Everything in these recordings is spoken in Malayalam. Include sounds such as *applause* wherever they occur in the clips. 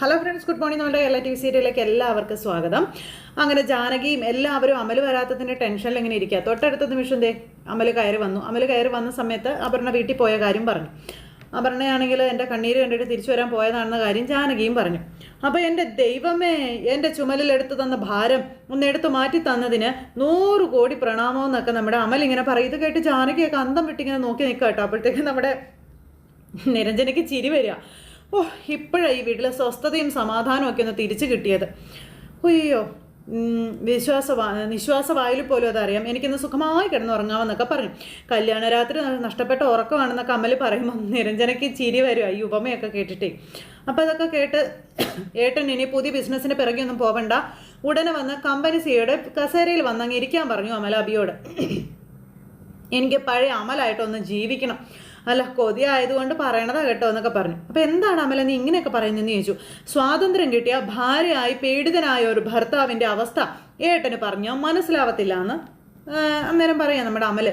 ഹലോ ഫ്രണ്ട്സ് ഗുഡ് മോർണിംഗ് നമ്മുടെ എല്ലാ ടി വി സീരിയലിലേക്ക് എല്ലാവർക്കും സ്വാഗതം. അങ്ങനെ ജാനകിയും എല്ലാവരും അമൽ വരാത്തതിന്റെ ടെൻഷനിൽ ഇങ്ങനെ ഇരിക്കുക തൊട്ടടുത്ത നിമിഷം ദേ അമൽ കയറി വന്നു. അമൽ കയറി വന്ന സമയത്ത് അപർണ വീട്ടിൽ പോയ കാര്യം പറഞ്ഞു. അപർണയാണെങ്കിൽ എന്റെ കണ്ണീര് കണ്ടിട്ട് തിരിച്ചു വരാൻ പോയതാണെന്ന കാര്യം ജാനകിയും പറഞ്ഞു. അപ്പോൾ എന്റെ ദൈവമേ എന്റെ ചുമലിൽ എടുത്തു തന്ന ഭാരം ഒന്ന് എടുത്തു മാറ്റി തന്നതിന് നൂറ് കോടി പ്രണാമം എന്നൊക്കെ നമ്മുടെ അമൽ ഇങ്ങനെ പറയും. ഇത് കേട്ട് ജാനകിയൊക്കെ അന്തം വിട്ടിങ്ങനെ നോക്കി നിൽക്കുക കേട്ടോ. അപ്പോഴത്തേക്കും നമ്മുടെ നിരഞ്ജനയ്ക്ക് ചിരി വരിക. ഓ ഇപ്പോഴാണ് ഈ വീട്ടിലെ സ്വസ്ഥതയും സമാധാനവും ഒക്കെ ഒന്ന് തിരിച്ചു കിട്ടിയത്. അയ്യോ വിശ്വാസ നിശ്വാസ വായിൽ പോലും അതറിയാം. എനിക്കിന്ന് സുഖമായി കിടന്നുറങ്ങാമെന്നൊക്കെ പറഞ്ഞു. കല്യാണ രാത്രി നഷ്ടപ്പെട്ട ഉറക്കമാണെന്നൊക്കെ അമ്മൽ പറയുമ്പോൾ നിരഞ്ജനയ്ക്ക് ചിരി വരും. ഈ ഉപമയൊക്കെ കേട്ടിട്ടേ. അപ്പോൾ അതൊക്കെ കേട്ട് ഏട്ടൻ ഇനി പുതിയ ബിസിനസ്സിന് പിറകെ ഒന്നും പോവണ്ട. ഉടനെ വന്ന് കമ്പനി സിയുടെ കസേരയിൽ വന്നങ്ങ് ഇരിക്കാൻ പറഞ്ഞു അമല അബിയോട് എനിക്ക് പഴയ അമലായിട്ടൊന്ന് ജീവിക്കണം. അല്ല കൊതി ആയതുകൊണ്ട് പറയണതാ കേട്ടോ എന്നൊക്കെ പറഞ്ഞു. അപ്പോൾ എന്താണ് അമല നീ ഇങ്ങനെയൊക്കെ പറയുന്നതെന്ന് ചോദിച്ചു. സ്വാതന്ത്ര്യം കിട്ടിയ ഭാര്യയായി പീഡിതനായ ഒരു ഭർത്താവിന്റെ അവസ്ഥ ഏട്ടന് പറഞ്ഞോ മനസ്സിലാവത്തില്ല എന്ന് അന്നേരം പറയാം നമ്മുടെ അമൽ.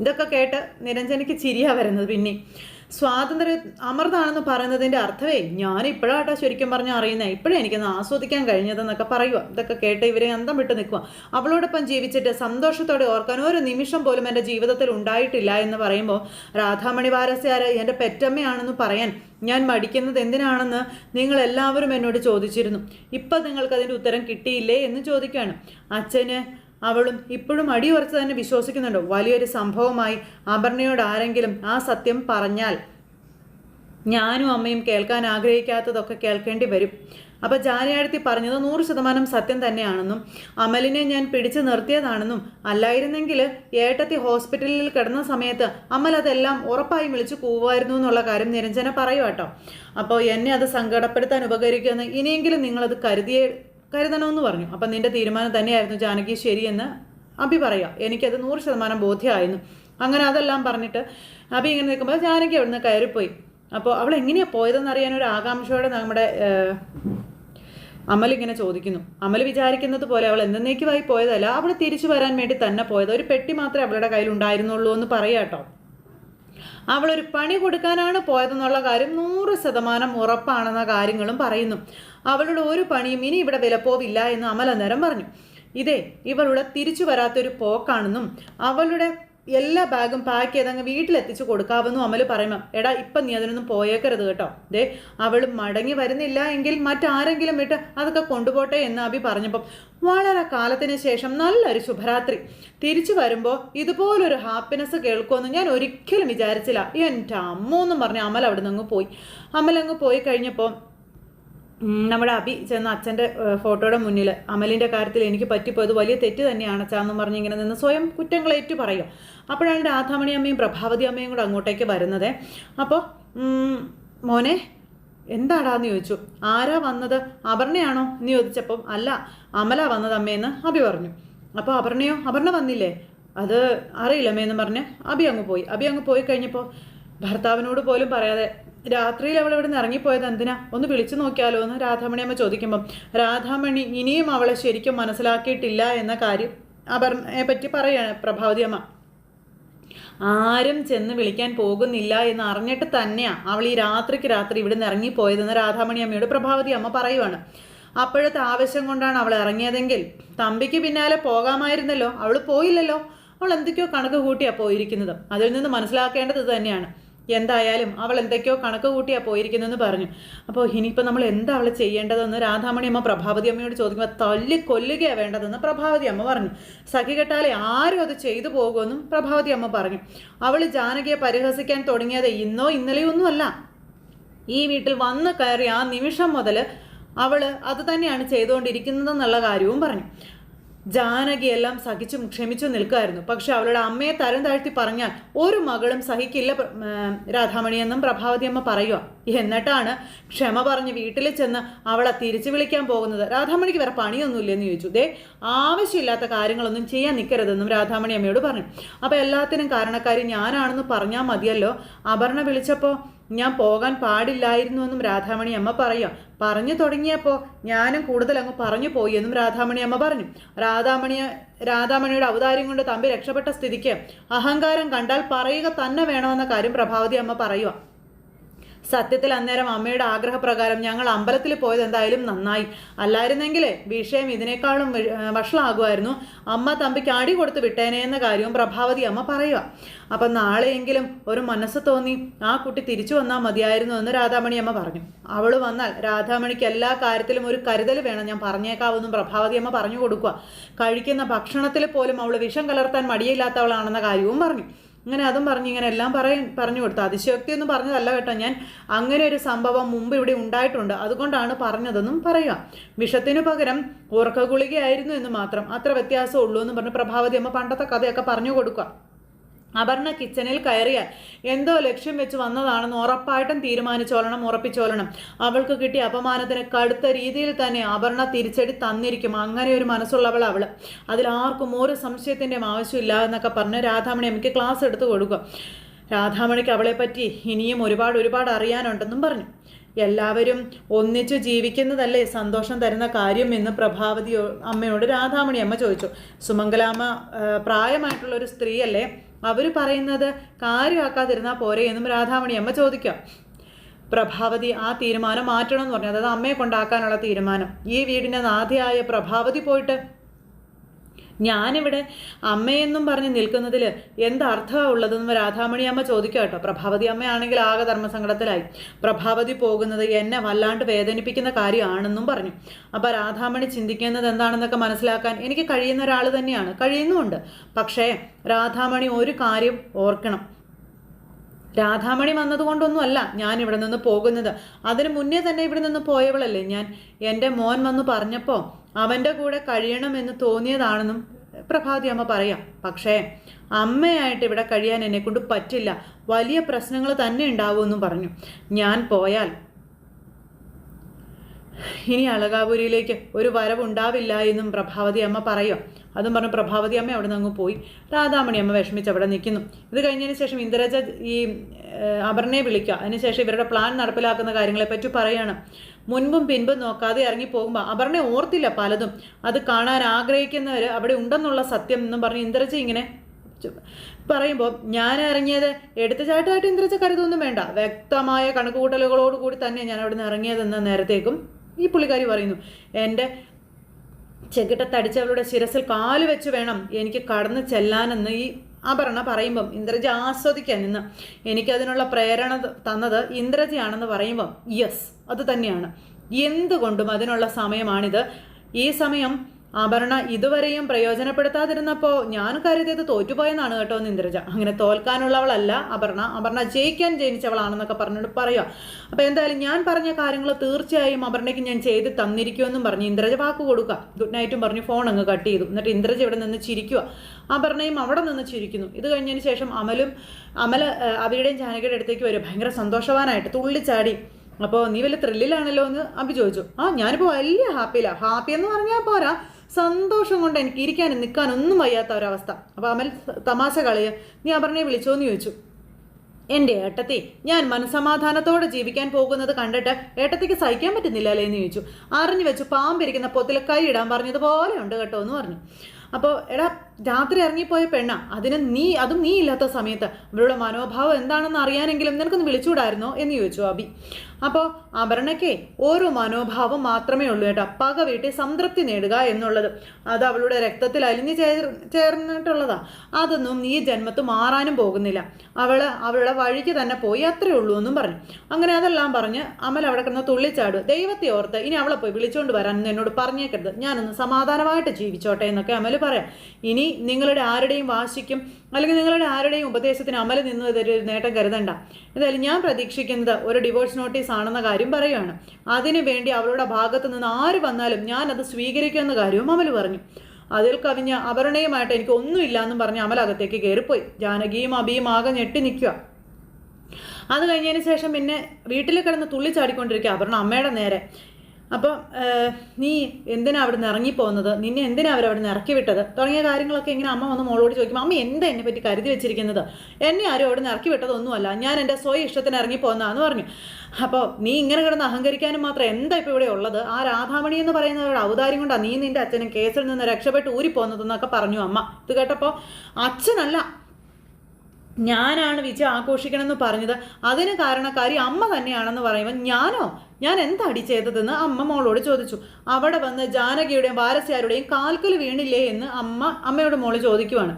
ഇതൊക്കെ കേട്ട് നിരഞ്ജനയ്ക്ക് ചിരിയാ വരുന്നത് പിന്നെ സ്വാതന്ത്ര്യം അമൃതാണെന്ന് പറയുന്നതിന്റെ അർത്ഥമേ ഞാൻ ഇപ്പോഴാട്ടോ ശരിക്കും പറഞ്ഞ അറിയുന്നത് ഇപ്പോഴേ എനിക്കൊന്ന് ആസ്വദിക്കാൻ കഴിഞ്ഞതെന്നൊക്കെ പറയുക ഇതൊക്കെ കേട്ട് ഇവരെ അന്തം വിട്ട് നിൽക്കുക അവളോടൊപ്പം ജീവിച്ചിട്ട് സന്തോഷത്തോടെ ഓർക്കാൻ ഒരു നിമിഷം പോലും എന്റെ ജീവിതത്തിൽ ഉണ്ടായിട്ടില്ല എന്ന് പറയുമ്പോൾ രാധാമണി വാരസ്യാര് എന്റെ പെറ്റമ്മയാണെന്ന് പറയാൻ ഞാൻ മടിക്കുന്നത് എന്തിനാണെന്ന് നിങ്ങൾ എല്ലാവരും എന്നോട് ചോദിച്ചിരുന്നു. ഇപ്പം നിങ്ങൾക്ക് അതിന്റെ ഉത്തരം കിട്ടിയില്ലേ? എന്ന് ചോദിക്കുകയാണ് അച്ഛന് അവളും ഇപ്പോഴും അടിയുറച്ച് തന്നെ വിശ്വസിക്കുന്നുണ്ടോ. വലിയൊരു സംഭവമായി അപർണയോട് ആരെങ്കിലും ആ സത്യം പറഞ്ഞാൽ ഞാനും അമ്മയും കേൾക്കാൻ ആഗ്രഹിക്കാത്തതൊക്കെ കേൾക്കേണ്ടി വരും. അപ്പോൾ ജാനയാഴ്ത്തി പറഞ്ഞത് നൂറ് ശതമാനം സത്യം തന്നെയാണെന്നും അമലിനെ ഞാൻ പിടിച്ചു നിർത്തിയതാണെന്നും അല്ലായിരുന്നെങ്കിൽ ഏട്ടത്തി ഹോസ്പിറ്റലിൽ കിടന്ന സമയത്ത് അമൽ അതെല്ലാം ഉറപ്പായും വിളിച്ചു കൂവായിരുന്നു എന്നുള്ള കാര്യം നിരഞ്ജന പറയും കേട്ടോ അപ്പോൾ എന്നെ അത് സങ്കടപ്പെടുത്താൻ ഉപകരിക്കുമെന്ന് ഇനിയെങ്കിലും നിങ്ങളത് കരുതിയേ കരുതണമെന്ന് പറഞ്ഞു. അപ്പം നിന്റെ തീരുമാനം തന്നെയായിരുന്നു ജാനകി ശരിയെന്ന് അഭി പറയുക. എനിക്കത് നൂറ് ശതമാനം ബോധ്യമായിരുന്നു. അങ്ങനെ അതെല്ലാം പറഞ്ഞിട്ട് അഭി ഇങ്ങനെ നിൽക്കുമ്പോൾ ജാനകി അവിടുന്ന് കയറിപ്പോയി. അപ്പോൾ അവൾ എങ്ങനെയാണ് പോയതെന്ന് അറിയാൻ ഒരു ആകാംക്ഷയോടെ നമ്മുടെ അമൽ ഇങ്ങനെ ചോദിക്കുന്നു. അമൽ വിചാരിക്കുന്നത് പോലെ അവൾ എന്നേക്കുമായി പോയതല്ല അവൾ തിരിച്ചു വരാൻ വേണ്ടി തന്നെ പോയത്. ഒരു പെട്ടി മാത്രമേ അവളുടെ കയ്യിൽ ഉണ്ടായിരുന്നുള്ളൂ എന്ന് പറയാട്ടോ അവളൊരു പണി കൊടുക്കാനാണ് പോയതെന്നുള്ള കാര്യം നൂറ് ശതമാനം ഉറപ്പാണെന്ന കാര്യങ്ങളും പറയുന്നു. അവളുടെ ഒരു പണിയും ഇനി ഇവിടെ വിലപ്പോവില്ല എന്ന് അമൽ അന്നേരം പറഞ്ഞു. ഇതേ ഇവളുടെ തിരിച്ചു വരാത്തൊരു പോക്കാണെന്നും അവളുടെ എല്ലാ ബാഗും പാക്ക് ചെയ്ത് അങ്ങ് വീട്ടിലെത്തിച്ച് കൊടുക്കാമെന്നും അമൽ പറയുമ്പോൾ എടാ ഇപ്പം നീ അതിനൊന്നും പോയേക്കരുത് കേട്ടോ. ദേ അവൾ മടങ്ങി വരുന്നില്ല എങ്കിൽ മറ്റാരെങ്കിലും വിട്ട് അതൊക്കെ കൊണ്ടുപോട്ടെ എന്ന് അഭി പറഞ്ഞപ്പം വളരെ കാലത്തിന് ശേഷം നല്ലൊരു ശുഭരാത്രി. തിരിച്ചു വരുമ്പോൾ ഇതുപോലൊരു ഹാപ്പിനെസ് കേൾക്കുമെന്ന് ഞാൻ ഒരിക്കലും വിചാരിച്ചില്ല. എന്റെ അമ്മ എന്നും പറഞ്ഞ് അമൽ അവിടെ നിന്ന് പോയി. അമൽ അങ്ങ് പോയി കഴിഞ്ഞപ്പോൾ നമ്മുടെ അഭി ചെന്ന അച്ഛന്റെ ഫോട്ടോയുടെ മുന്നിൽ അമലിന്റെ കാര്യത്തിൽ എനിക്ക് പറ്റിപ്പോയത് വലിയ തെറ്റ് തന്നെയാണ് അച്ഛാന്നും പറഞ്ഞ് ഇങ്ങനെ നിന്ന് സ്വയം കുറ്റങ്ങൾ ഏറ്റു പറയുക. അപ്പോഴാണ് രാധാമണി അമ്മയും പ്രഭാവതി അമ്മയും കൂടെ അങ്ങോട്ടേക്ക് വരുന്നത്. അപ്പോൾ മോനെ എന്താടാന്ന് ചോദിച്ചു. ആരാ വന്നത്? അപർണയാണോ? എന്ന് ചോദിച്ചപ്പം അല്ല അമല വന്നത് അമ്മയെന്ന് അഭി പറഞ്ഞു. അപ്പോൾ അപർണയോ? അപർണ വന്നില്ലേ? അത് അറിയില്ല അമ്മയെന്ന് പറഞ്ഞ് അഭി അങ്ങ് പോയി. അഭി അങ്ങ് പോയി കഴിഞ്ഞപ്പോൾ ഭർത്താവിനോട് പോലും പറയാതെ രാത്രിയിൽ അവൾ ഇവിടെ നിന്ന് ഇറങ്ങിപ്പോയത് എന്തിനാ? ഒന്ന് വിളിച്ചു നോക്കിയാലോ എന്ന് രാധാമണി അമ്മ ചോദിക്കുമ്പം. രാധാമണി ഇനിയും അവളെ ശരിക്കും മനസ്സിലാക്കിയിട്ടില്ല എന്ന കാര്യം അപർണയെ പറ്റി പറയാണ് പ്രഭാവതി അമ്മ. ആരും ചെന്ന് വിളിക്കാൻ പോകുന്നില്ല എന്ന് അറിഞ്ഞിട്ട് തന്നെയാണ് അവൾ ഈ രാത്രിക്ക് രാത്രി ഇവിടെ നിന്ന് ഇറങ്ങിപ്പോയതെന്ന് രാധാമണി അമ്മയോട് പ്രഭാവതി അമ്മ പറയുവാണ്. അപ്പോഴത്തെ ആവശ്യം കൊണ്ടാണ് അവൾ ഇറങ്ങിയതെങ്കിൽ തമ്പിക്ക് പിന്നാലെ പോകാമായിരുന്നല്ലോ. അവൾ പോയില്ലല്ലോ. അവൾ എന്തൊക്കെയോ കണക്ക് കൂട്ടിയാണ് പോയിരിക്കുന്നത്. അതിൽ നിന്ന് മനസ്സിലാക്കേണ്ടത് തന്നെയാണ്. എന്തായാലും അവൾ എന്തൊക്കെയോ കണക്ക് കൂട്ടിയാ പോയിരിക്കുന്നതെന്ന് പറഞ്ഞു. അപ്പോൾ ഇനിയിപ്പോൾ നമ്മൾ എന്താ അവൾ ചെയ്യേണ്ടതെന്ന് രാധാമണി അമ്മ പ്രഭാവതി അമ്മയോട് ചോദിക്കുമ്പോൾ തല്ലി കൊല്ലുകയാണ് വേണ്ടതെന്ന് പ്രഭാവതി അമ്മ പറഞ്ഞു. സഖി കെട്ടാലെ ആരും അത് ചെയ്തു പോകുമെന്നും പ്രഭാവതി അമ്മ പറഞ്ഞു. അവൾ ജാനകിയെ പരിഹസിക്കാൻ തുടങ്ങിയത് ഇന്നോ ഇന്നലെയോ ഒന്നുമല്ല ഈ വീട്ടിൽ വന്ന് കയറി ആ നിമിഷം മുതൽ അവൾ അത് തന്നെയാണ് ചെയ്തുകൊണ്ടിരിക്കുന്നതെന്നുള്ള കാര്യവും പറഞ്ഞു. ജാനകി എല്ലാം സഹിച്ചും ക്ഷമിച്ചും നിൽക്കുമായിരുന്നു. പക്ഷെ അവളുടെ അമ്മയെ തരം താഴ്ത്തി പറഞ്ഞാൽ ഒരു മകളും സഹിക്കില്ല രാധാമണിയെന്നും പ്രഭാവതി അമ്മ പറയുക എന്നിട്ടാണ് ക്ഷമ പറഞ്ഞ് വീട്ടിൽ ചെന്ന് അവളെ തിരിച്ചു വിളിക്കാൻ പോകുന്നത്. രാധാമണിക്ക് വേറെ പണിയൊന്നുമില്ലെന്ന് ചോദിച്ചു. ദേ ആവശ്യമില്ലാത്ത കാര്യങ്ങളൊന്നും ചെയ്യാൻ നിൽക്കരുതെന്നും രാധാമണി അമ്മയോട് പറഞ്ഞു. അപ്പോൾ എല്ലാത്തിനും കാരണക്കാരി ഞാനാണെന്ന് പറഞ്ഞാൽ മതിയല്ലോ. അപർണ വിളിച്ചപ്പോൾ ഞാൻ പോകാൻ പാടില്ലായിരുന്നു എന്നും രാധാമണി അമ്മ പറയുക. പറഞ്ഞു തുടങ്ങിയപ്പോൾ ഞാനും കൂടുതൽ അങ്ങ് പറഞ്ഞു പോയി എന്നും രാധാമണി അമ്മ പറഞ്ഞു. രാധാമണിയ രാധാമണിയുടെ ഔദാര്യം കൊണ്ട് തമ്പി രക്ഷപ്പെട്ട സ്ഥിതിക്ക് അഹങ്കാരം കണ്ടാൽ പറയുക തന്നെ വേണമെന്ന കാര്യം പ്രഭാവതി അമ്മ പറയുക. സത്യത്തിൽ അന്നേരം അമ്മയുടെ ആഗ്രഹപ്രകാരം ഞങ്ങൾ അമ്പലത്തിൽ പോയത് എന്തായാലും നന്നായി. അല്ലായിരുന്നെങ്കിൽ വിഷയം ഇതിനേക്കാളും വഷളാകുമായിരുന്നു. അമ്മ തമ്പിക്ക് അടി കൊടുത്ത് വിട്ടേനെ എന്ന കാര്യവും പ്രഭാവതി അമ്മ പറയുക. അപ്പം നാളെയെങ്കിലും ഒരു മനസ്സ് തോന്നി ആ കുട്ടി തിരിച്ചു വന്നാൽ മതിയായിരുന്നു എന്ന് രാധാമണി അമ്മ പറഞ്ഞു. അവൾ വന്നാൽ രാധാമണിക്ക് എല്ലാ കാര്യത്തിലും ഒരു കരുതൽ വേണം ഞാൻ പറഞ്ഞേക്കാവെന്നും പ്രഭാവതി അമ്മ പറഞ്ഞു കൊടുക്കുക. കഴിക്കുന്ന ഭക്ഷണത്തിൽ പോലും അവൾ വിഷം കലർത്താൻ മടിയില്ലാത്തവളാണെന്ന കാര്യവും പറഞ്ഞു. ഇങ്ങനെ അതും പറഞ്ഞ് ഇങ്ങനെ എല്ലാം പറയ പറഞ്ഞു കൊടുത്തു. അതിശയോക്തി ഒന്നും പറഞ്ഞതല്ല കേട്ടോ ഞാൻ. അങ്ങനെ ഒരു സംഭവം മുമ്പ് ഇവിടെ ഉണ്ടായിട്ടുണ്ട്. അതുകൊണ്ടാണ് പറഞ്ഞതെന്നും പറയുക. വിഷത്തിനു പകരം ഉറക്ക ഗുളികയായിരുന്നു എന്ന് മാത്രം. അത്ര വ്യത്യാസമുള്ളൂ എന്ന് പറഞ്ഞ് പ്രഭാവതി അമ്മ പണ്ടത്തെ കഥയൊക്കെ പറഞ്ഞു കൊടുക്കുക. അപർണ കിച്ചണിൽ കയറിയാൽ എന്തോ ലക്ഷ്യം വെച്ച് വന്നതാണെന്ന് ഉറപ്പായിട്ടും തീരുമാനിച്ചോളണം ഉറപ്പിച്ചോളണം. അവൾക്ക് കിട്ടിയ അപമാനത്തിന് കടുത്ത രീതിയിൽ തന്നെ അപർണ തിരിച്ചടി തന്നിരിക്കും. അങ്ങനെ ഒരു മനസ്സുള്ളവൾ അവൾ അതിൽ ആർക്കും ഒരു സംശയത്തിന്റെയും ആവശ്യമില്ല എന്നൊക്കെ പറഞ്ഞ് രാധാമണി എനിക്ക് ക്ലാസ് എടുത്ത് കൊടുക്കും. രാധാമണിക്ക് അവളെപ്പറ്റി ഇനിയും ഒരുപാട് ഒരുപാട് അറിയാനുണ്ടെന്നും പറഞ്ഞു. എല്ലാവരും ഒന്നിച്ചു ജീവിക്കുന്നതല്ലേ സന്തോഷം തരുന്ന കാര്യം എന്ന് പ്രഭാവതി അമ്മയോട് രാധാമണി അമ്മ ചോദിച്ചു. സുമംഗലാമ്മ പ്രായമായിട്ടുള്ള ഒരു സ്ത്രീയല്ലേ? അവർ പറയുന്നത് കാര്യമാക്കാതിരുന്നാൽ പോരെ എന്നും രാധാമണി അമ്മ ചോദിക്കാം. പ്രഭാവതി ആ തീരുമാനം മാറ്റണം എന്ന് പറഞ്ഞു. അതായത് അമ്മയെ കൊണ്ടാക്കാനുള്ള തീരുമാനം. ഈ വീടിന്റെ നാഥയായ പ്രഭാവതി പോയിട്ട് ഞാനിവിടെ അമ്മയെന്നും പറഞ്ഞ് നിൽക്കുന്നതിൽ എന്തർത്ഥമാണ് ഉള്ളതെന്ന് രാധാമണി അമ്മ ചോദിക്കുക കേട്ടോ. പ്രഭാവതി അമ്മയാണെങ്കിൽ ആകെ ധർമ്മസങ്കടത്തിലായി. പ്രഭാവതി പോകുന്നത് എന്നെ വല്ലാണ്ട് വേദനിപ്പിക്കുന്ന കാര്യമാണെന്നും പറഞ്ഞു. അപ്പോൾ രാധാമണി ചിന്തിക്കുന്നത് എന്താണെന്നൊക്കെ മനസ്സിലാക്കാൻ എനിക്ക് കഴിയുന്ന ഒരാൾ തന്നെയാണ്. കഴിയുന്നുമുണ്ട്. പക്ഷേ രാധാമണി ഒരു കാര്യം ഓർക്കണം. രാധാമണി വന്നതുകൊണ്ടൊന്നുമല്ല ഞാൻ ഇവിടെ നിന്ന് പോകുന്നത്. അതിന് മുന്നേ തന്നെ ഇവിടെ നിന്ന് പോയവളല്ലേ ഞാൻ? എന്റെ മോൻ വന്ന് പറഞ്ഞപ്പോൾ അവന്റെ കൂടെ കഴിയണമെന്ന് തോന്നിയതാണെന്നും പ്രഭാതി അമ്മ പറയാം. പക്ഷേ അമ്മയായിട്ട് ഇവിടെ കഴിയാൻ എന്നെക്കൊണ്ട് പറ്റില്ല. വലിയ പ്രശ്നങ്ങൾ തന്നെ ഉണ്ടാവുമെന്നും പറഞ്ഞു. ഞാൻ പോയാൽ ഇനി അളകാപുരിയിലേക്ക് ഒരു വരവുണ്ടാവില്ല എന്നും പ്രഭാവതി അമ്മ പറയും അതും പറഞ്ഞു പ്രഭാവതി അമ്മ അവിടെ നിന്ന് അങ്ങ് പോയി. രാധാമണി അമ്മ വിഷമിച്ച് അവിടെ നിൽക്കുന്നു. ഇത് കഴിഞ്ഞതിന് ശേഷം ഇന്ദിരജ ഈ അപർണയെ വിളിക്കുക. അതിനുശേഷം ഇവരുടെ പ്ലാൻ നടപ്പിലാക്കുന്ന കാര്യങ്ങളെപ്പറ്റി പറയാണ്. മുൻപും പിൻപും നോക്കാതെ ഇറങ്ങി പോകുമ്പോൾ അപർണയെ ഓർത്തില്ല പലതും. അത് കാണാൻ ആഗ്രഹിക്കുന്നവർ അവിടെ ഉണ്ടെന്നുള്ള സത്യം എന്നും പറഞ്ഞ് ഇന്ദ്രജ ഇങ്ങനെ പറയുമ്പോൾ ഞാൻ ഇറങ്ങിയത് എടുത്തുചാട്ടമായിട്ട് ഇന്ദ്രജ കരുതൊന്നും വേണ്ട. വ്യക്തമായ കണക്കുകൂട്ടലുകളോട് കൂടി തന്നെ ഞാൻ അവിടെ നിന്ന് ഇറങ്ങിയതെന്ന നേരത്തേക്കും ഈ പുള്ളിക്കാരി പറയുന്നു എന്റെ ചെകിട്ട തടിച്ചവളുടെ ശിരസിൽ കാൽ വെച്ച് വേണം എനിക്ക് കടന്നു ചെല്ലാനെന്ന് ഈ അപർണ പറയുമ്പം ഇന്ദ്രജ ആസ്വദിക്കാൻ നിന്ന്. എനിക്കതിനുള്ള പ്രേരണ തന്നത് ഇന്ദ്രജയാണെന്ന് പറയുമ്പം യെസ് അത് തന്നെയാണ്. എന്തുകൊണ്ടും അതിനുള്ള സമയമാണിത്. ഈ സമയം അപർണ ഇതുവരെയും പ്രയോജനപ്പെടുത്താതിരുന്നപ്പോൾ ഞാൻ കരുതിയത് തോറ്റുപോയെന്നാണ് കേട്ടോ എന്ന് ഇന്ദ്രജ അങ്ങനെ തോൽക്കാനുള്ളവളല്ല അപർണ. അപർണ ജയിക്കാൻ ജനിച്ചവളാണെന്നൊക്കെ പറഞ്ഞിട്ട് പറയുക അപ്പോൾ എന്തായാലും ഞാൻ പറഞ്ഞ കാര്യങ്ങൾ തീർച്ചയായും അപർണയ്ക്ക് ഞാൻ ചെയ്ത് തന്നിരിക്കുമെന്നും പറഞ്ഞ് ഇന്ദ്രജ വാക്ക് കൊടുക്കുക. ഗുഡ് നൈറ്റും പറഞ്ഞ് ഫോൺ അങ്ങ് കട്ട് ചെയ്തു. എന്നിട്ട് ഇന്ദ്രജ ഇവിടെ നിന്ന് ചിരിക്കുക അപർണയും അവിടെ നിന്ന് ചിരിക്കുന്നു. ഇത് കഴിഞ്ഞതിന് ശേഷം അമലും അമല അവരുടെയും ജാനകിയുടെ അടുത്തേക്ക് വരും. ഭയങ്കര സന്തോഷവാനായിട്ട് തുള്ളിച്ചാടി അപ്പോൾ നീ വലിയ ത്രില്ലിലാണല്ലോ എന്ന് അഭി ചോദിച്ചു. ആ ഞാനിപ്പോൾ വലിയ ഹാപ്പിയിലാണ് ഹാപ്പി എന്ന് പറഞ്ഞാൽ പോരാ. സന്തോഷം കൊണ്ട് എനിക്ക് ഇരിക്കാനും നിൽക്കാനും ഒന്നും വയ്യാത്ത ഒരവസ്ഥ. അപ്പോൾ അമൽ തമാശ കളിയ. നീ അപർണയെ വിളിച്ചോന്ന് ചോദിച്ചു. എന്റെ ഏട്ടത്തി ഞാൻ മനസമാധാനത്തോടെ ജീവിക്കാൻ പോകുന്നത് കണ്ടിട്ട് ഏട്ടത്തിക്ക് സഹിക്കാൻ പറ്റുന്നില്ല അല്ലേ എന്ന് ചോദിച്ചു. അറിഞ്ഞു വെച്ചു പാമ്പിരിക്കുന്ന പൊത്തിലെ കൈ ഇടാൻ പറഞ്ഞതുപോലെ ഉണ്ട് കേട്ടോ എന്ന് പറഞ്ഞു. അപ്പോൾ എടാ രാത്രി ഇറങ്ങിപ്പോയ പെണ്ണ അതിന് നീ അതും നീ ഇല്ലാത്ത സമയത്ത് അവരുടെ മനോഭാവം എന്താണെന്ന് അറിയാനെങ്കിലും നിനക്കൊന്ന് വിളിച്ചുകൂടായിരുന്നോ എന്ന് ചോദിച്ചു അബി. അപ്പോൾ അപർണയ്ക്ക് ഓരോ മനോഭാവം മാത്രമേ ഉള്ളൂ കേട്ടോ. പക വീട്ടിൽ സംതൃപ്തി നേടുക എന്നുള്ളത്. അത് അവളുടെ രക്തത്തിൽ അലിഞ്ഞു ചേർ ചേർന്നിട്ടുള്ളതാ. അതൊന്നും ഈ ജന്മത്ത് മാറാനും പോകുന്നില്ല. അവൾ അവളുടെ വഴിക്ക് തന്നെ പോയി അത്രേ ഉള്ളൂ എന്നും പറഞ്ഞു. അങ്ങനെ അതെല്ലാം പറഞ്ഞ് അമൽ അവിടെ കിടന്ന് തുള്ളിച്ചാടുക ദൈവത്തെ ഓർത്ത് ഇനി അവളെ പോയി വിളിച്ചുകൊണ്ട് വരാൻ എന്നോട് പറഞ്ഞേക്കരുത്. ഞാനൊന്ന് സമാധാനമായിട്ട് ജീവിച്ചോട്ടെ എന്നൊക്കെ അമൽ പറയാം. ഇനി നിങ്ങളുടെ ആരുടെയും വാശിക്കും അല്ലെങ്കിൽ നിങ്ങളുടെ ആരുടെയും ഉപദേശത്തിന് അമല നിന്ന് ഇതൊരു നേട്ടം കരുതണ്ട. എന്തായാലും ഞാൻ പ്രതീക്ഷിക്കുന്നത് ഒരു ഡിവോഴ്സ് നോട്ടീസ് ആണെന്ന കാര്യം പറയുകയാണ് അതിനു വേണ്ടി അവളുടെ ഭാഗത്ത് നിന്ന് ആര് വന്നാലും ഞാൻ അത് സ്വീകരിക്കുമെന്ന കാര്യവും അമൽ പറഞ്ഞു. അതിൽ കവിഞ്ഞ അപർണയുമായിട്ട് എനിക്ക് ഒന്നുമില്ല എന്നും പറഞ്ഞ് അമൽ അകത്തേക്ക് കയറിപ്പോയി. ജാനകിയും അബിയും ആകെ ഞെട്ടി നിൽക്കുക. അത് കഴിഞ്ഞതിന് ശേഷം പിന്നെ വീട്ടിൽ കിടന്ന് തുള്ളിച്ചാടിക്കൊണ്ടിരിക്കുക അപർണ അമ്മയുടെ നേരെ. അപ്പം നീ എന്തിനാ അവിടെ നിന്ന് ഇറങ്ങിപ്പോകുന്നത്? നിന്നെ എന്തിനാ അവർ അവിടെ നിന്ന് ഇറക്കി വിട്ടത് തുടങ്ങിയ കാര്യങ്ങളൊക്കെ ഇങ്ങനെ അമ്മ വന്ന് മോളോട് ചോദിക്കും അമ്മ എന്താ എന്നെ പറ്റി കരുതി വെച്ചിരിക്കുന്നത്? എന്നെ ആരും അവിടെ നിന്ന് ഇറക്കി വിട്ടതൊന്നുമല്ല ഞാൻ എന്റെ സ്വയം ഇഷ്ടത്തിന് ഇറങ്ങിപ്പോകുന്നതാന്ന് പറഞ്ഞു. അപ്പോൾ നീ ഇങ്ങനെ കിടന്ന് അഹങ്കരിക്കാനും മാത്രം എന്താ ഇപ്പോൾ ഇവിടെ ഉള്ളത്? ആ രാധാമണി എന്ന് പറയുന്നവരുടെ ഔദാര്യം കൊണ്ടാണ് നീ നിന്റെ അച്ഛനും കേസിൽ നിന്ന് രക്ഷപ്പെട്ട് ഊരിപ്പോകുന്നതെന്നൊക്കെ പറഞ്ഞു അമ്മ. ഇത് കേട്ടപ്പോൾ അച്ഛനല്ല ഞാനാണ് വിജയം ആഘോഷിക്കണമെന്ന് പറഞ്ഞത്. അതിന് കാരണക്കാരി അമ്മ തന്നെയാണെന്ന് പറയുമ്പോൾ ഞാനോ? ഞാൻ എന്താടി ചെയ്തതെന്ന് അമ്മ മോളോട് ചോദിച്ചു. അവിടെ വന്ന് ജാനകിയുടെയും വാരസ്യാരുടെയും കാൽക്കൽ വീണില്ലേ എന്ന് അമ്മ അമ്മയുടെ മോൾ ചോദിക്കുവാണ്.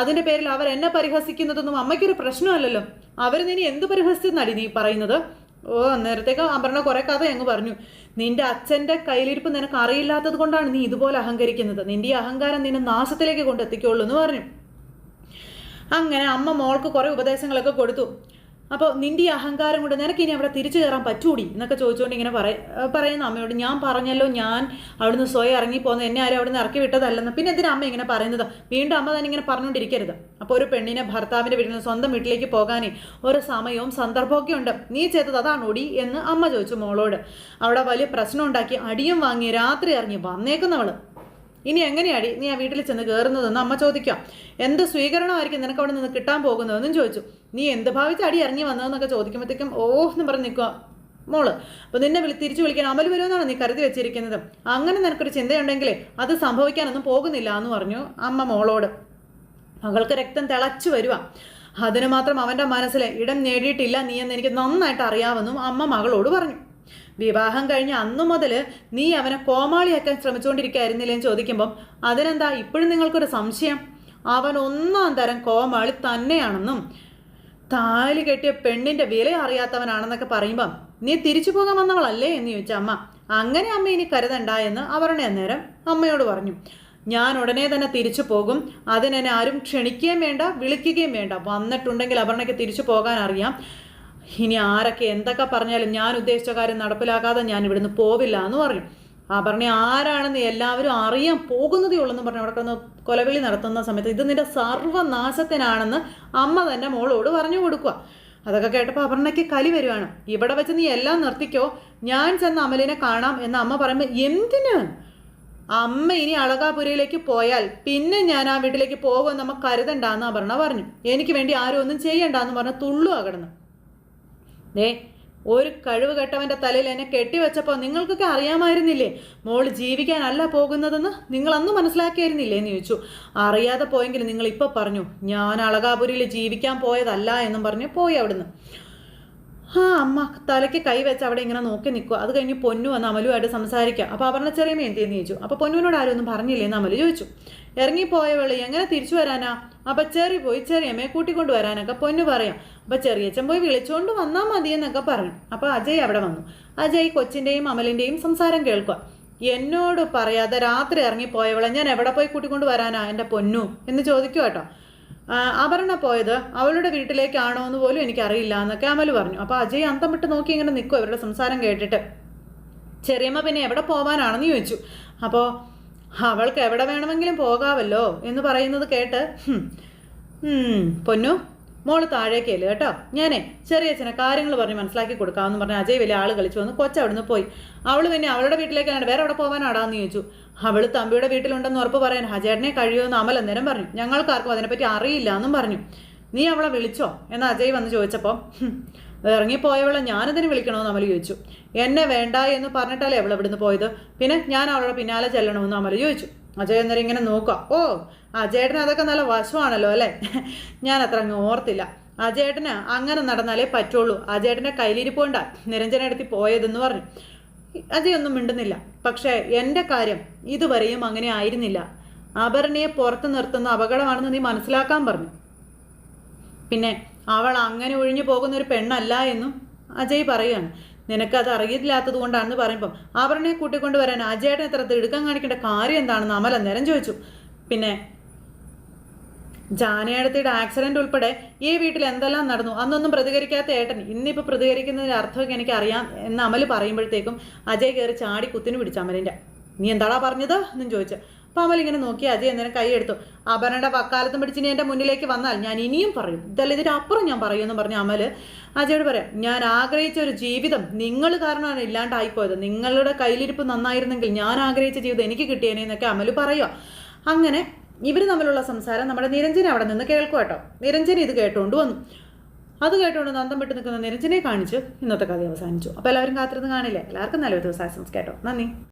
അതിന്റെ പേരിൽ അവർ എന്നെ പരിഹസിക്കുന്നതൊന്നും അമ്മയ്ക്കൊരു പ്രശ്നമല്ലല്ലോ. അവർ നിനി എന്ത് പരിഹസിച്ചെന്നടി നീ പറയുന്നത്? ഓ നേരത്തേക്ക് അപർണ കുറെ കഥ അങ്ങ് പറഞ്ഞു. നിന്റെ അച്ഛന്റെ കയ്യിലിരിപ്പ് നിനക്ക് അറിയില്ലാത്തത് കൊണ്ടാണ് നീ ഇതുപോലെ അഹങ്കരിക്കുന്നത്. നിന്റെ ഈ അഹങ്കാരം നിന്നെ നാശത്തിലേക്ക് കൊണ്ടെത്തിക്കുള്ളൂ എന്ന് പറഞ്ഞു. അങ്ങനെ അമ്മ മോൾക്ക് കുറേ ഉപദേശങ്ങളൊക്കെ കൊടുത്തു. അപ്പോൾ നിന്റെ ഈ അഹങ്കാരം കൊണ്ട് നിനക്ക് ഇനി അവിടെ തിരിച്ചു കയറാൻ പറ്റൂടി? എന്നൊക്കെ ചോദിച്ചുകൊണ്ട് ഇങ്ങനെ പറയ പറയുന്ന അമ്മയോട് ഞാൻ പറഞ്ഞല്ലോ ഞാൻ അവിടുന്ന് സ്വയം ഇറങ്ങിപ്പോന്ന് എന്നെ ആരും അവിടുന്ന് ഇറക്കി വിട്ടതല്ലെന്ന്. പിന്നെ എന്തിനാ അമ്മ ഇങ്ങനെ പറയുന്നത്? വീണ്ടും അമ്മ തന്നെ ഇങ്ങനെ പറഞ്ഞുകൊണ്ടിരിക്കരുത് അപ്പോൾ ഒരു പെണ്ണിനെ ഭർത്താവിന്റെ വീട്ടിൽ നിന്ന് സ്വന്തം വീട്ടിലേക്ക് പോകാനേ ഒരു സമയവും സന്ദർഭമൊക്കെ ഉണ്ട്. നീ ചെയ്തത് അതാണോടി? എന്ന് അമ്മ ചോദിച്ചു മോളോട്. അവിടെ വലിയ പ്രശ്നം ഉണ്ടാക്കി അടിയും വാങ്ങി രാത്രി ഇറങ്ങി വന്നേക്കുന്നവൾ. ഇനി എങ്ങനെയാടി നീ ആ വീട്ടിൽ ചെന്ന് കയറുന്നതെന്ന് അമ്മ ചോദിക്കാം. എന്ത് സ്വീകരണമായിരിക്കും നിനക്ക് അവിടെ നിന്ന് കിട്ടാൻ പോകുന്നതെന്നും ചോദിച്ചു. നീ എന്ത് ഭാവിച്ച് അടി ഇറങ്ങി വന്നതെന്നൊക്കെ ചോദിക്കുമ്പോഴത്തേക്കും ഓഹ് എന്ന് പറഞ്ഞ് നിൽക്കുക. മോൾ അപ്പോൾ നിന്നെ വിളി തിരിച്ചു വിളിക്കാൻ അമൽ വരുമെന്നാണ് നീ കരുതി വെച്ചിരിക്കുന്നത്? അങ്ങനെ നിനക്കൊരു ചിന്തയുണ്ടെങ്കിലേ അത് സംഭവിക്കാനൊന്നും പോകുന്നില്ല എന്ന് പറഞ്ഞു അമ്മ മോളോട്. മകൾക്ക് രക്തം തിളച്ചു വരുക അതിന് മാത്രം അവന്റെ മനസ്സിൽ ഇടം നേടിയിട്ടില്ല നീ എന്ന് എനിക്ക് നന്നായിട്ട് അറിയാമെന്നും അമ്മ മകളോട് പറഞ്ഞു. വിവാഹം കഴിഞ്ഞ അന്നു മുതൽ നീ അവനെ കോമാളിയാക്കാൻ ശ്രമിച്ചുകൊണ്ടിരിക്കുകയായിരുന്നില്ലെന്ന് ചോദിക്കുമ്പം അതിനെന്താ ഇപ്പോഴും നിങ്ങൾക്കൊരു സംശയം? അവൻ ഒന്നാം തരം കോമാളി തന്നെയാണെന്നും താലി കെട്ടിയ പെണ്ണിന്റെ വില അറിയാത്തവനാണെന്നൊക്കെ പറയുമ്പം നീ തിരിച്ചു പോകാൻ വന്നവളല്ലേ? എന്ന് ചോദിച്ച അമ്മ. അങ്ങനെ അമ്മ ഇനി കരുതണ്ട എന്ന് അവരുടെ അന്നേരം അമ്മയോട് പറഞ്ഞു. ഞാൻ ഉടനെ തന്നെ തിരിച്ചു പോകും. അതിനെന്നെ ആരും ക്ഷണിക്കുകയും വേണ്ട വിളിക്കുകയും വേണ്ട. വന്നിട്ടുണ്ടെങ്കിൽ അപർണയ്ക്ക് തിരിച്ചു പോകാൻ അറിയാം. ഇനി ആരൊക്കെ എന്തൊക്കെ പറഞ്ഞാലും ഞാൻ ഉദ്ദേശിച്ച കാര്യം നടപ്പിലാക്കാതെ ഞാൻ ഇവിടുന്ന് പോവില്ല എന്ന് പറഞ്ഞു പറഞ്ഞ ആരാണെന്ന് എല്ലാവരും അറിയാൻ പോകുന്നതേ ഉള്ളെന്ന് പറഞ്ഞു അവിടെ കിടന്ന് കൊലവിളി നടത്തുന്ന സമയത്ത് ഇത് നിന്റെ സർവനാശത്തിനാണെന്ന് അമ്മ തന്നെ മോളോട് പറഞ്ഞു കൊടുക്കുക അതൊക്കെ കേട്ടപ്പോൾ അപർണയ്ക്ക് കലി വരുവാണ്. ഇവിടെ വെച്ച് നീ എല്ലാം നിർത്തിക്കോ. ഞാൻ ചെന്ന് അമലിനെ കാണാം എന്ന് അമ്മ പറയുമ്പോൾ എന്തിന്? അമ്മ ഇനി അളകാപുരയിലേക്ക് പോയാൽ പിന്നെ ഞാൻ ആ വീട്ടിലേക്ക് പോകുമെന്ന് അമ്മ കരുതണ്ടെന്ന് അപർണ പറഞ്ഞു. എനിക്ക് വേണ്ടി ആരും ഒന്നും ചെയ്യണ്ടെന്ന് പറഞ്ഞ് തുള്ളു അകടന്ന് ദേ ഒരു കഴിവ് കെട്ടവന്റെ തലയിൽ എന്നെ കെട്ടിവെച്ചപ്പോൾ നിങ്ങൾക്കൊക്കെ അറിയാമായിരുന്നില്ലേ? മോൾ ജീവിക്കാനല്ല പോകുന്നതെന്ന് നിങ്ങൾ അന്ന് മനസ്സിലാക്കിയായിരുന്നില്ലേ എന്ന് ചോദിച്ചു. അറിയാതെ പോയെങ്കിലും നിങ്ങൾ ഇപ്പോൾ പറഞ്ഞു ഞാൻ അളകാപുരിയിൽ ജീവിക്കാൻ പോയതല്ല എന്നും പറഞ്ഞ് പോയി അവിടുന്ന്. ആ അമ്മ തലയ്ക്ക് കൈ വെച്ച് അവിടെ ഇങ്ങനെ നോക്കി നിൽക്കുക. അത് കഴിഞ്ഞ് പൊന്നു വന്ന് അമലുമായിട്ട് സംസാരിക്കാം. അപ്പോൾ അപർണ ചെറിയമ്മ എന്തെന്ന് ചോദിച്ചു. അപ്പോൾ പൊന്നുവിനോട് ആരും ഒന്നും പറഞ്ഞില്ലേ എന്ന് അമൽ ചോദിച്ചു. ഇറങ്ങിപ്പോയ വെള്ളി എങ്ങനെ തിരിച്ചു വരാനാ? അപ്പം ചെറി പോയി ചെറിയമ്മയെ കൂട്ടിക്കൊണ്ട് വരാനൊക്കെ പൊന്നു പറയാം. അപ്പം ചെറിയച്ഛൻ പോയി വിളിച്ചുകൊണ്ട് വന്നാൽ മതി എന്നൊക്കെ പറഞ്ഞു. അപ്പോൾ അജയ് അവിടെ വന്നു. അജയ് കൊച്ചിന്റെയും അമലിന്റെയും സംസാരം കേൾക്കുക. എന്നോട് പറയാതെ രാത്രി ഇറങ്ങിപ്പോയവളെ ഞാൻ എവിടെ പോയി കൂട്ടിക്കൊണ്ട് വരാനാ എന്റെ പൊന്നു എന്ന് ചോദിക്കുക കേട്ടോ. അപർണ പോയത് അവളുടെ വീട്ടിലേക്കാണോ എന്ന് പോലും എനിക്കറിയില്ല എന്നൊക്കെ അമൽ പറഞ്ഞു. അപ്പോൾ അജയ് അന്തം വിട്ട് നോക്കി ഇങ്ങനെ നിൽക്കും അവരുടെ സംസാരം കേട്ടിട്ട്. ചെറിയമ്മ പിന്നെ എവിടെ പോവാനാണെന്ന് ചോദിച്ചു. അപ്പോൾ അവൾക്ക് എവിടെ വേണമെങ്കിലും പോകാമല്ലോ എന്ന് പറയുന്നത് കേട്ട് പൊന്നു മോൾ താഴേക്കല്ലേ കേട്ടോ. ഞാനേ ചെറിയ അച്ഛനെ കാര്യങ്ങൾ പറഞ്ഞ് മനസ്സിലാക്കി കൊടുക്കാമെന്ന് പറഞ്ഞ് അജയ് വലിയ ആൾ കളിച്ചു വന്ന് കൊച്ചവിടുന്ന് പോയി. അവൾ പിന്നെ അവളുടെ വീട്ടിലേക്കാണ്. വേറെ അവിടെ പോകാനാടാന്ന് ചോദിച്ചു. അവൾ തമ്പിയുടെ വീട്ടിലുണ്ടെന്ന് ഉറപ്പ് പറയാൻ ഹജേട്ടനെ കഴിയുമെന്ന് അമൽ അന്നേരം പറഞ്ഞു. ഞങ്ങൾക്കാർക്കും അതിനെപ്പറ്റി അറിയില്ല എന്നും പറഞ്ഞു. നീ അവളെ വിളിച്ചോ? എന്ന് അജയ് വന്ന് ചോദിച്ചപ്പോൾ ഇറങ്ങിപ്പോയവളെ ഞാനതിന് വിളിക്കണമെന്ന് അമൽ ചോദിച്ചു. എന്നെ വേണ്ട എന്ന് പറഞ്ഞിട്ടല്ലേ അവൾ ഇവിടുന്ന് പോയത്? പിന്നെ ഞാൻ അവളുടെ പിന്നാലെ ചെല്ലണമെന്ന് അമൽ ചോദിച്ചു. അജയ് അന്നേരം ഇങ്ങനെ നോക്കുക ഓ അജയേട്ടന് അതൊക്കെ നല്ല വശമാണല്ലോ അല്ലേ? *laughs* ഞാൻ അത്ര അങ്ങ് ഓർത്തില്ല. അജയേട്ടന് അങ്ങനെ നടന്നാലേ പറ്റുള്ളൂ. അജയേട്ടന്റെ കയ്യിലിരിപ്പോണ്ട നിരഞ്ജനടുത്തി പോയതെന്ന് പറഞ്ഞു. അജയ് ഒന്നും മിണ്ടുന്നില്ല. പക്ഷേ എന്റെ കാര്യം ഇതുവരെയും അങ്ങനെ ആയിരുന്നില്ല. അപർണയെ പുറത്ത് നിർത്തുന്ന അപകടമാണെന്ന് നീ മനസ്സിലാക്കാൻ പറഞ്ഞു. പിന്നെ അവൾ അങ്ങനെ ഒഴിഞ്ഞു പോകുന്ന ഒരു പെണ്ണല്ല എന്നും അജയ് പറയുകയാണ്. നിനക്കത് അറിയില്ലാത്തത് കൊണ്ടാണെന്ന് പറയുമ്പം അപർണയെ കൂട്ടിക്കൊണ്ടുവരാൻ അജയേട്ടൻ ഇത്ര തിടുക്കം കാണിക്കേണ്ട കാര്യം എന്താണെന്ന് അമൽ അന്നേരം ചോദിച്ചു. പിന്നെ ജാനയടത്തിയുടെ ആക്സിഡന്റ് ഉൾപ്പെടെ ഈ വീട്ടിൽ എന്തെല്ലാം നടന്നു? അന്നൊന്നും പ്രതികരിക്കാത്ത ഏട്ടൻ ഇന്നിപ്പോൾ പ്രതികരിക്കുന്നതിന്റെ അർത്ഥമൊക്കെ എനിക്ക് അറിയാം എന്ന് അമൽ പറയുമ്പോഴത്തേക്കും അജയ് കയറി ചാടി കുത്തിന് പിടിച്ചു അമലിന്റെ. നീ എന്താടാ പറഞ്ഞത്? എന്നും ചോദിച്ചു. അപ്പോൾ അമൽ ഇങ്ങനെ നോക്കി അജയ് എന്നേരം കൈയെടുത്തു അപർണയുടെ വക്കാലത്തും പിടിച്ചിനി എന്റെ മുന്നിലേക്ക് വന്നാൽ ഞാൻ ഇനിയും പറയും. ഇതല്ല ഇതിന്റെ അപ്പുറം ഞാൻ പറയുമെന്ന് പറഞ്ഞ അമൽ അജയോട് പറയാം. ഞാൻ ആഗ്രഹിച്ച ഒരു ജീവിതം നിങ്ങൾ കാരണമാണ് ഇല്ലാണ്ടായിപ്പോയത്. നിങ്ങളുടെ കയ്യിലിരിപ്പ് നന്നായിരുന്നെങ്കിൽ ഞാൻ ആഗ്രഹിച്ച ജീവിതം എനിക്ക് കിട്ടിയേനെ എന്നൊക്കെ അമൽ പറയുക അങ്ങനെ ഇവർ തമ്മിലുള്ള സംസാരം നമ്മുടെ നിരഞ്ജന അവിടെ നിന്ന് കേൾക്കും കേട്ടോ. നിരഞ്ജന ഇത് കേട്ടുകൊണ്ട് വന്നു. അത് കേട്ടുകൊണ്ട് നന്ദം വിട്ട് നിൽക്കുന്ന നിരഞ്ജനെ കാണിച്ച് ഇന്നത്തെ കഥ അവസാനിച്ചു. അപ്പോൾ എല്ലാവരും കാത്തിരുന്ന് കാണില്ലേ? എല്ലാവർക്കും നല്ലൊരു ദിവസം ആശംസ് കേട്ടോ. നന്ദി.